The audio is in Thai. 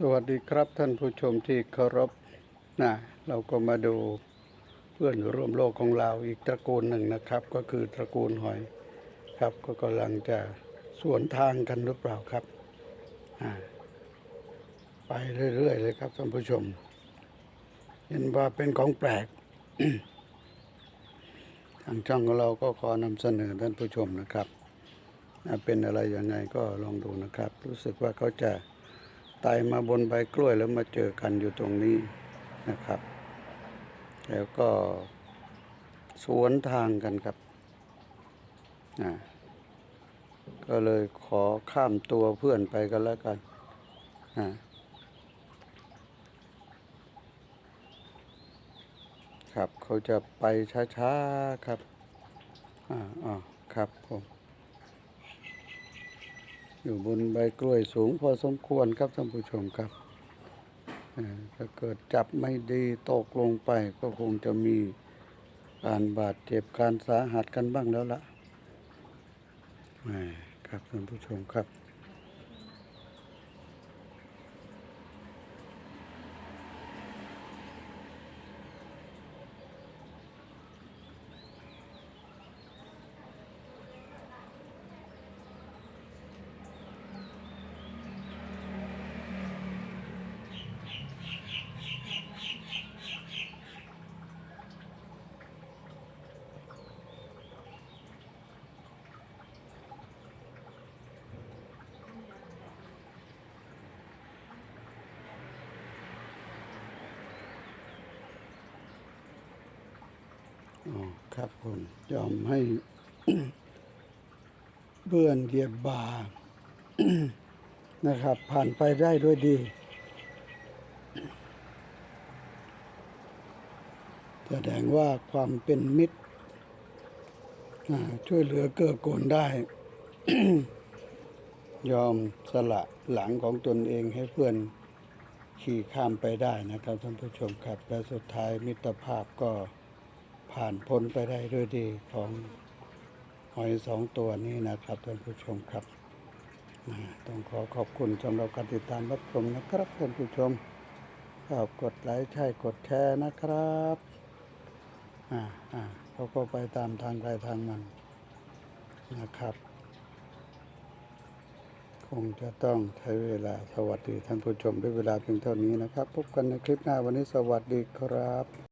สวัสดีครับท่านผู้ชมที่เคารพนะเราก็มาดูเพื่อนร่วมโลกของเราอีกตระกูลหนึ่งนะครับ ก็คือตระกูลหอยครับ ก็กำลังจะสวนทางกันหรือเปล่าครับไปเรื่อยๆเลยครับท่านผู้ชม เห็นว่าเป็นของแปลก ทางช่องของเราก็ขอนำเสนอท่านผู้ชมนะครับเป็นอะไรยังไงก็ลองดูนะครับ รู้สึกว่าเขาจะ ไต่มาบนใบกล้วยแล้วมาเจอกันอยู่ตรงนี้นะครับ แล้วก็สวนทางกันครับอ่าก็เลยขอข้ามตัวเพื่อนไปกันแล้วกันอ่าครับเขาจะไปช้าๆครับอ่าอ่าครับผม อยู่บนใบกล้วยสูงพอสมควรครับท่านผู้ชมครับถ้าเกิดจับไม่ดีตกลงไปก็คงจะมีการบาดเจ็บการสาหัสกันบ้างแล้วล่ะครับท่านผู้ชมครับ อ๋อครับผมยอมให้เบื่อนเหยียบบานะครับ ผ่านไปได้ด้วยดี แสดงว่าความเป็นมิตรช่วยเหลือเกื้อกูลได้ ยอมสละหลังของตนเองให้เพื่อนขี่ข้ามไปได้นะครับท่านผู้ชมครับ และสุดท้ายมิตรภาพก็ ผ่านพ้นไปได้ด้วยดีของหอยสองตัวนี้นะครับท่านผู้ชมครับต้องขอขอบคุณสำหรับการติดตามรับชมนะครับท่านผู้ชมฝากกดไลค์ใช่กดแชร์นะครับอ่าอ่าเขาก็ไปตามทางใครทางมันนะครับ คงจะต้องใช้เวลาสวัสดีท่านผู้ชมด้วยเวลาเพียงเท่านี้นะครับ พบกันในคลิปหน้าวันนี้สวัสดีครับ